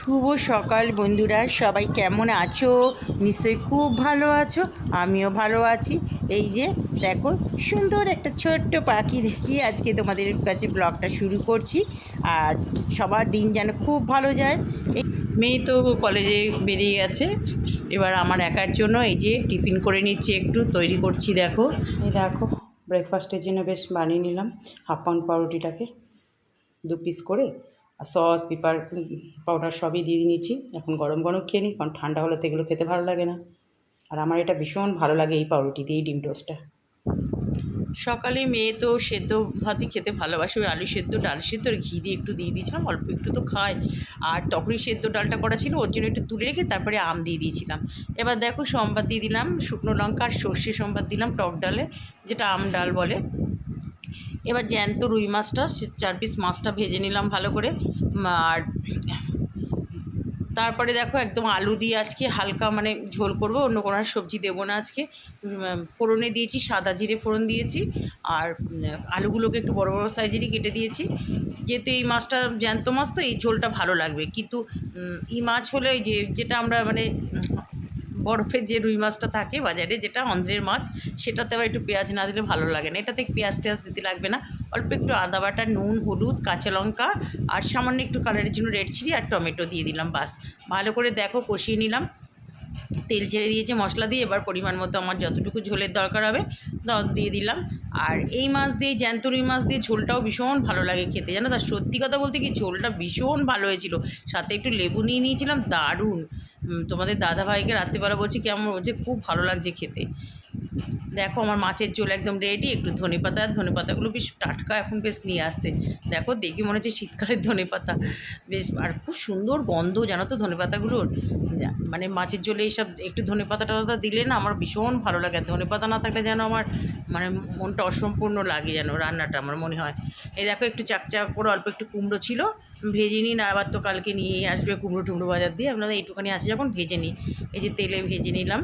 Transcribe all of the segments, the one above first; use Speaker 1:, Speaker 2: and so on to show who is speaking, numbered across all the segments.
Speaker 1: শুভ সকাল বন্ধুরা, সবাই কেমন আছো? নিশ্চয়ই খুব ভালো আছো, আমিও ভালো আছি। এই যে দেখো, সুন্দর একটা ছোট্ট পাখি দেখি আজকে তোমাদের কাছে ব্লগটা শুরু করছি। আর সবার দিন যেন খুব ভালো যায়। মেয়ে তো কলেজে বেরিয়ে গেছে, এবার আমার একার জন্য এই যে টিফিন করে নিচ্ছি একটু, তৈরি করছি দেখো।
Speaker 2: দেখো ব্রেকফাস্টের জন্য বেশ বানিয়ে নিলাম, হাফ পাউন্ড পাউরুটিটাকে দু পিস করে। আর সস, পেপার, পাউডার সবই দিয়ে নিয়েছি। এখন গরম গরম খেয়ে নিই, কারণ ঠান্ডা হলে তো এগুলো খেতে ভালো লাগে না। আর আমার এটা ভীষণ ভালো লাগে এই পাউরুটি দিয়ে, ডিম টোস্টটা।
Speaker 1: সকালে মেয়ে তো সেদ্ধ ভাতই খেতে ভালোবাসে, ওই আলু সেদ্ধ, ডাল সেদ্ধ, আর ঘি দিয়ে একটু দিয়ে দিয়েছিলাম, অল্প একটু তো খায়। আর তখনই সেদ্ধ ডালটা করা ছিল, ওর জন্য একটু তুলে রেখে তারপরে আম দিয়ে দিয়েছিলাম। এবার দেখো সম্বাদ দিয়ে দিলাম শুকনো লঙ্কা আর সর্ষে সম্বাদ দিলাম টক ডালে, যেটা আম ডাল বলে। এবার জ্যান্ত রুই মাছটা চার পিস মাছটা ভেজে নিলাম ভালো করে। আর তারপরে দেখো একদম আলু দিয়ে আজকে হালকা মানে ঝোল করব, অন্য কোনো সবজি দেবো না আজকে। ফোড়নে দিয়েছি, সাদা জিরে ফোড়ন দিয়েছি আর আলুগুলোকে একটু বড় বড় সাইজেরই কেটে দিয়েছি। যেহেতু এই মাছটা জ্যান্ত মাছ তো এই ঝোলটা ভালো লাগবে। কিন্তু এই মাছ হলে যে যেটা আমরা মানে বরফের যে রুই মাছটা থাকে বাজারে, যেটা অন্ধ্রের মাছ, সেটাতে আবার একটু পেঁয়াজ না দিলে ভালো লাগে না। এটাতে পেঁয়াজ টেয়াজ দিতে লাগবে না। অল্প একটু আদা বাটা, নুন, হলুদ, কাঁচা লঙ্কা আর সামান্য একটু কালারের জন্য রেড চিলি আর টমেটো দিয়ে দিলাম, বাস। ভালো করে দেখো, কষিয়ে নিলাম। তেল ছেড়ে দিয়েছে, মশলা দিয়ে এবার পরিমাণ মতো আমার যতটুকু ঝোলের দরকার হবে তত দিয়ে দিলাম। আর এই মাছ দিয়ে, জ্যান্ত রুই মাছ দিয়ে ঝোলটাও ভীষণ ভালো লাগে খেতে, জানো? তার সত্যি কথা বলতে কি ঝোলটা ভীষণ ভালো হয়েছিল। সাথে একটু লেবু নিয়ে নিয়েছিলাম, দারুণ। তোমাদের তোমাদের দাদাভাইকে রাত্রিবেলা বলছি কেমন, বলছে খুব ভালো লাগছে খেতে। দেখো আমার মাছের ঝোল একদম রেডি একটু ধনে পাতা ধনে পাতাগুলো বেশ টাটকা এখন বেশ নিয়ে আসছে। দেখো দেখি মনে হচ্ছে শীতকালের ধনে পাতা বেশ, আর খুব সুন্দর গন্ধ জানো তো ধনে পাতাগুলোর মানে মাছের ঝোলে এইসব একটু ধনে পাতা টাতা দিলে না আমার ভীষণ ভালো লাগে। আর ধনে পাতা না থাকলে যেন আমার মানে মনটা অসম্পূর্ণ লাগে যেন রান্নাটা আমার মনে হয়। এই দেখো একটু চাকচাক করে অল্প একটু কুমড়ো ছিল, ভেজে নিই না, আবার তো কালকে নিয়ে আসবে কুমড়ো টুমড়ো বাজার দিয়ে। আপনারা এইটুখানি আছে যখন ভেজে নিই। এই যে তেলে ভেজে নিলাম।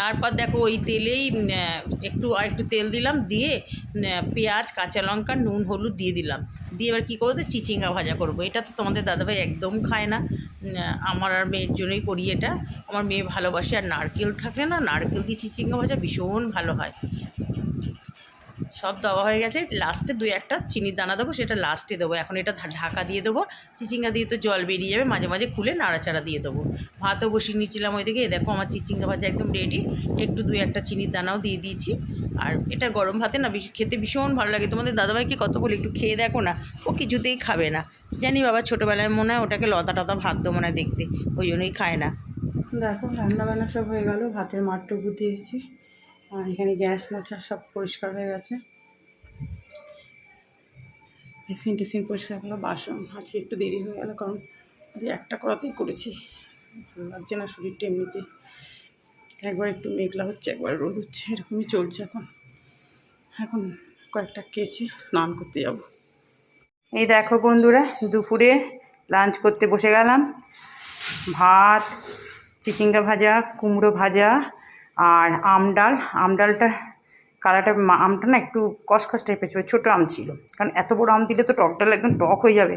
Speaker 1: তারপর দেখো ওই তেলেই একটু আর একটু তেল দিলাম, দিয়ে পেঁয়াজ, কাঁচা লঙ্কা, নুন, হলুদ দিয়ে দিলাম। দিয়ে এবার কী করব? চিচিঙ্গা ভাজা করব। এটা তো তোমাদের দাদাভাই একদম খায় না। আমার আর মেয়ের জন্যই করি এটা। আমার মেয়ে ভালোবাসে। আর নারকেল থাকলে না, নারকেল দিয়ে চিচিঙ্গা ভাজা ভীষণ ভালো হয়। সব দেওয়া হয়ে গেছে। লাস্টে দুই একটা চিনির দানা দেবো, সেটা লাস্টে দেবো। এখন এটা ঢাকা দিয়ে দেবো। চিচিঙ্গা দিয়ে তো জল বেরিয়ে যাবে, মাঝে মাঝে খুলে নাড়াচাড়া দিয়ে দেবো। ভাতও বসিয়ে নিয়েছিলাম ওই দিকে এই দেখো আমার চিচিঙ্গা ভাজা একদম রেডি একটু দুই একটা চিনির দানাও দিয়ে দিয়েছি। আর এটা গরম ভাতে না খেতে ভীষণ ভালো লাগে। তোমাদের দাদাভাইকে কত বলি একটু খেয়ে দেখো না, ও কিছুতেই খাবে না। জানি বাবা ছোটোবেলায় মনে হয় ওটাকে লতা টতা ভাত দেবো মনে হয় দেখতে, ওই জন্যই খায় না।
Speaker 2: দেখো রান্না বান্না সব হয়ে গেল, ভাতের মাঠটুকু দিয়েছি। আর এখানে গ্যাস মোছা সব পরিষ্কার হয়ে গেছে। মেশিন টেসিন পরিষ্কার হলো বাসন আজকে একটু দেরি হয়ে গেল কারণ আজকে একটা করাতেই করেছি। ভালো লাগছে না শরীরটা এমনিতে। একবার একটু মেঘলা হচ্ছে, একবার রোদ হচ্ছে, এরকমই চলছে এখন। এখন কয়েকটা কেচে স্নান করতে যাব। এই দেখো বন্ধুরা, দুপুরে লাঞ্চ করতে বসে গেলাম। ভাত, চিচিঙ্গা ভাজা, কুমড়ো ভাজা আর আম ডাল। আম ডালটা কালারটা আমটা না একটু কসকস টাইপের ছিল, ছোটো আম ছিল। কারণ এত বড় আম দিলে তো টক ডাল একদম টক হয়ে যাবে।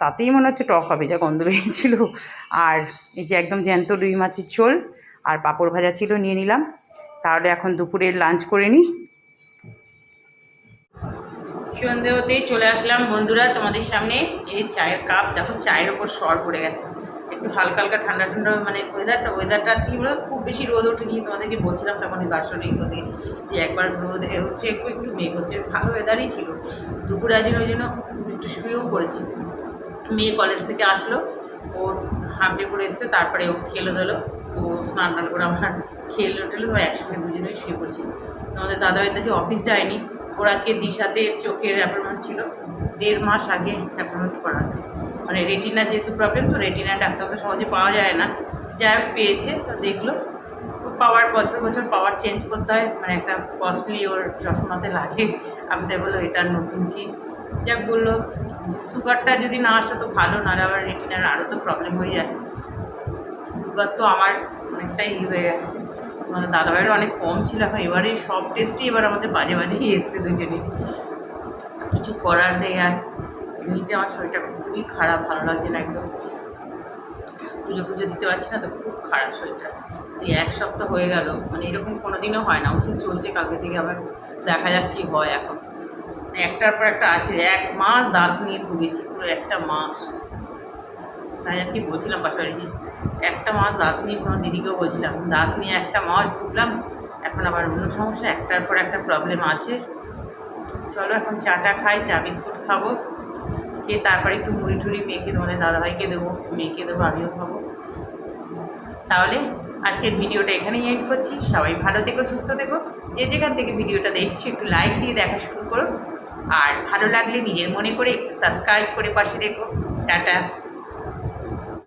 Speaker 2: তাতেই মনে হচ্ছে টক হবে, যা গন্ধ বেরিয়েছিল আর এই যে একদম জ্যান্ত রুই মাছের ঝোল, আর পাঁপড় ভাজা ছিল, নিয়ে নিলাম। তাহলে এখন দুপুরে লাঞ্চ করে নিই
Speaker 1: সন্ধে হতেই চলে আসলাম বন্ধুরা, তোমাদের সামনে। এই চায়ের কাপ দেখো, চায়ের ওপর সর পড়ে গেছে। একটু হালকা হালকা ঠান্ডা ঠান্ডা মানে ওয়েদারটা ওয়েদারটা আজকে কী বলতো? খুব বেশি রোদ ওঠেনি, তোমাদেরকে বলছিলাম তখন এই বাসনিক হতে যে একবার রোদ হচ্ছে একটু একটু মেঘ হচ্ছে, ভালো ওয়েদারই ছিল। দুপুরে আজ ওই জন্য একটু শুয়েও পড়েছি। মেয়ে কলেজ থেকে আসলো ওর হাফ ডে করে এসছে, তারপরে ও খেলো দিলো ও স্নান টান করে আমার খেলো টেলো ও একসঙ্গে দুজনেই শুয়ে পড়ছি। তোমাদের দাদাভাই যে অফিস যায়নি, ওর আজকে দিশাতে চোখের অ্যাপয়েন্টমেন্ট ছিল। দেড় মাস আগে অ্যাপয়েন্টমেন্ট করা আছে। মানে রেটিনা যেহেতু প্রবলেম তো রেটিনা ডাক্তার তো সহজে পাওয়া যায় না। যাই হোক, পেয়েছে, তো দেখল। পাওয়ার বছর বছর পাওয়ার চেঞ্জ করতে হয় মানে একটা কস্টলি ওর চশমাতে লাগে। আমি তাই বলল এটা নতুন কি? যাক, বলল সুগারটা যদি না আসে তো ভালো, নাহলে আবার রেটিনার আরও তো প্রবলেম হয়ে যায়। সুগার তো আমার অনেকটাই ই হয়ে গেছে। মানে দাদাভাইয়ের অনেক কম ছিল, এখন এবারে সব টেস্টই এবার আমাদের বাজে বাজেই এসছে দুজনের। কিছু করার নেই আর। এমনিতে আমার শরীরটা খুবই খারাপ, ভালো লাগছে না একদম। পুজো টুজো দিতে পারছি না, তো খুব খারাপ শরীরটা। যে এক সপ্তাহ হয়ে গেল মানে এরকম কোনো দিনও হয় না, ওষুধ চলছে কালকে থেকে, আবার দেখা যাক কী হয় এখন। মানে একটার পর একটা আছে, এক মাস দাঁত নিয়ে ভুগেছি, পুরো একটা মাস। তাই আজকে বলছিলাম পাশাপাশি, একটা মাস দাঁত নিয়ে কোনো দিদিকেও বলছিলাম, দাঁত নিয়ে একটা মাস ভুগলাম, এখন আবার অন্য সমস্যা, একটার পর একটা প্রবলেম আছে। চলো এখন চাটা খাই, চা বিস্কুট খাব। খেয়ে তারপরে একটু মুড়ি টুড়ি মেয়েকে তোমাদের দাদাভাইকে দেবো, মেখে দেবো, আমিও খাব। তাহলে আজকের ভিডিওটা এখানেই এড করছি। সবাই ভালো থেকো, সুস্থ থেকো। যে যেখান থেকে ভিডিওটা দেখছি, একটু লাইক দিয়ে দেখা শুরু করো। আর ভালো লাগলে নিজের মনে করে সাবস্ক্রাইব করে পাশে দেখো টাটা।